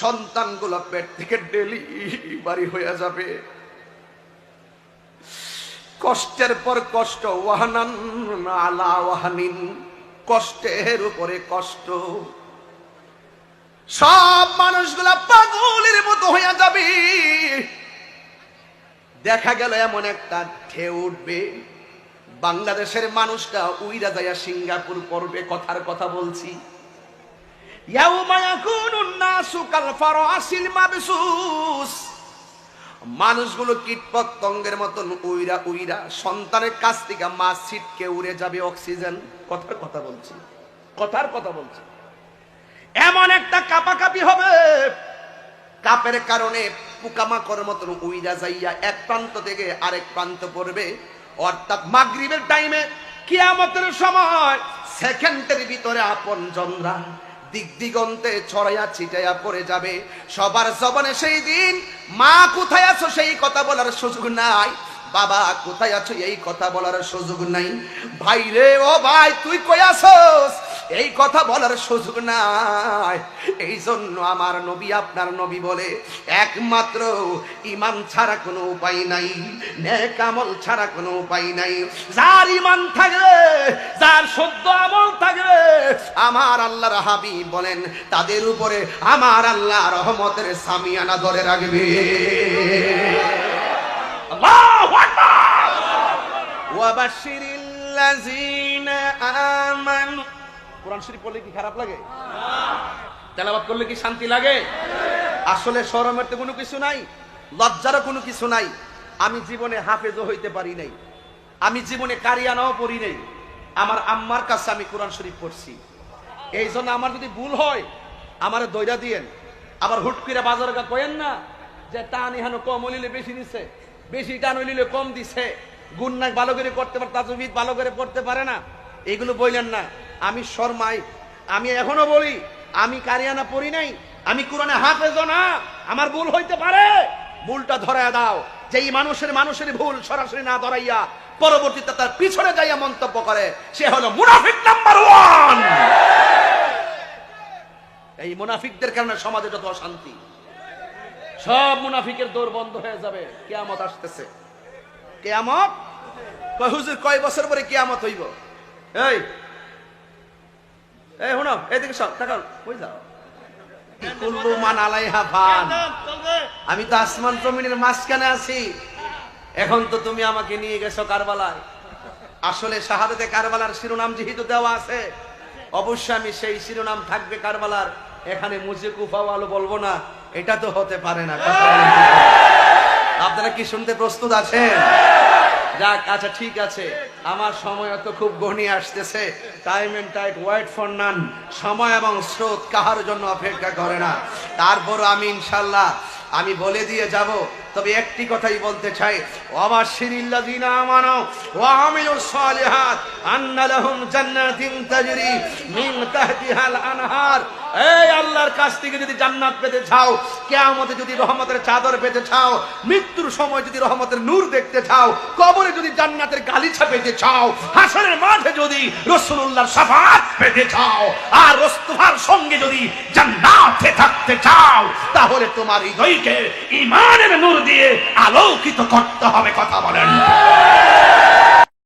সন্তানগুলো পেট থেকে ডেলিভারি হয়ে যাবে। কষ্টের পর কষ্ট, ওয়াহানান আলা ওয়াহানিন। কষ্টের উপরে কষ্ট। সব মানুষগুলা পাগলের মতো হয়ে যাবে। দেখা গেল এমন একটা ঢেউ উঠবে। বাংলাদেশের মানুষটা উইরা যাইয়া সিঙ্গাপুর করবে কথার কথা বলছি। কাল ফারাসিল মাবসুস মানুষগুলো কীট পতঙ্গের মতন উইরা উইরা, সন্তানের কাছ থেকে মা ছিটকে উড়ে যাবে অক্সিজেন। কথার কথা বলছি, কথার কথা বলছি। এমন একটা কাপাকাপি হবে, কাপের কারণে পোকামাকড়ের মতন উইরা যাইয়া এক প্রান্ত থেকে আরেক প্রান্ত পড়বে। অর্থাৎ মাগরিবের টাইমে কিয়ামতের সময় সেকেন্ডের ভিতরে আপন জনরা দিক দিগন্তে ছড়াইয়া ছিটাইয়া পড়ে যাবে। সবার জবানে সেই দিন, মা কোথায় আছো সেই কথা বলার সুযোগ নাই। বাবা কোথায় আছো এই কথা বলার সুযোগ নাই। ভাই রে ও ভাই, তুই কই আছোস? এই কথা বলার সুযোগ নাই। এই জন্য আমার নবী আপনার নবী বলে, একমাত্র ইমান ছাড়া কোনো উপায় নাই, নেক আমল ছাড়া কোনো উপায় নাই। যার ইমান থাকবে যার সদ্য আমল থাকবে আমার আল্লাহর হাবিব বলেন, তাদের উপরে আমার আল্লাহ রহমতের সামিয়ানা ধরে রাখবে। আল্লাহু আকবার। ওয়াবাশশিরিল্লাযীনা আমানু কোরআন শরীফ পড়লে কি খারাপ লাগে? তেলাবাদ করলে কি শান্তি লাগে? আসলে শরমের তো কোনো কিছু নাই, লজ্জারও কোনো কিছু নাই। আমি জীবনে হাফেজও হইতে পারি নাই। আমি জীবনে কারিয়ানাও পড়ি নাই। আমার আম্মার কাছে আমি কোরআন শরীফ পড়ছি। এই জন্য আমার যদি ভুল হয়, আমার দইরা দিয়েন। আবার হুট করে বাজার গা কয়েন না যে টান ইহানো কম হইলে বেশি নিছে, বেশি টান হইলে কম দিছে। গুন্নাক ভালো করে করতে পারে তাজবিদ ভালো করে পড়তে পারে না। এগুলো বললেন না। আমি শর্মাই, আমি এখনও বলি, আমি কারিয়ানা পড়ি নাই, আমি কোরআনে হাফেজ না, আমার ভুল হইতে পারে। ভুলটা ধরায় দাও যে এই মানুষের মানুষের ভুল সরাসরি না ধরাইয়া পরবর্তীতে তার পিছনে যাইয়া মন্তব্য করে, সে হলো মুনাফিক নাম্বার ওয়ান। এই মুনাফিকদের কারণে সমাজে যত অশান্তি, সব মুনাফিকের দৌড় বন্ধ হয়ে যাবে, কেয়ামত আসতেছে। কেয়ামত? কয়, হুজুর, কয় বছর পরে কেয়ামত হইব? এই আলাইহা আমি তো আসমান জমিনের মাঝখানে আছি। এখন তো তুমি আমাকে নিয়ে গেছো কারবালায়। আসলে শাহাদতে কারবালার শিরোনাম যেহেতু দেওয়া আছে, অবশ্যই আমি সেই শিরোনাম থাকবে কারবালার। এখানে মুজে কুফাওয়ালো বলব না, এটা তো হতে পারে না? আপনারা কি শুনতে প্রস্তুত আছেন? যাক আচ্ছা ঠিক আছে। আমার সময় তো খুব গণিয়ে আসতেছে। Time and tide wait for none সময় এবং স্রোত কাহার জন্য অপেক্ষা করে না। তারপর আমি ইনশাল্লাহ, আমি বলে দিয়ে যাব তবে একটি কথাই বলতে চাই। ওয়াবাশিরিল্লাযিনা আমানু ওয়া আমিলুস সালিহাত আন্না লাহুম জান্নাতিন তাজরি মিন তাহতিহাল আনহার। এই আল্লাহর কাছ থেকে যদি জান্নাত পেতে চাও, কিয়ামতে যদি রহমতের চাদর পেতে চাও, মৃত্যুর সময় যদি রহমতের নূর দেখতে চাও, কবরে যদি জান্নাতের গালিছা পেতে চাও, হাসরের মাঠে যদি রাসূলুল্লাহর শাফাত পেতে চাও, আর রস্তফার সঙ্গে যদি জান্নাতে থাকতে চাও, তাহলে তোমার হৃদয়কে ইমানের নূর দিয়ে আলোকিত করতে হবে কথা বলেন।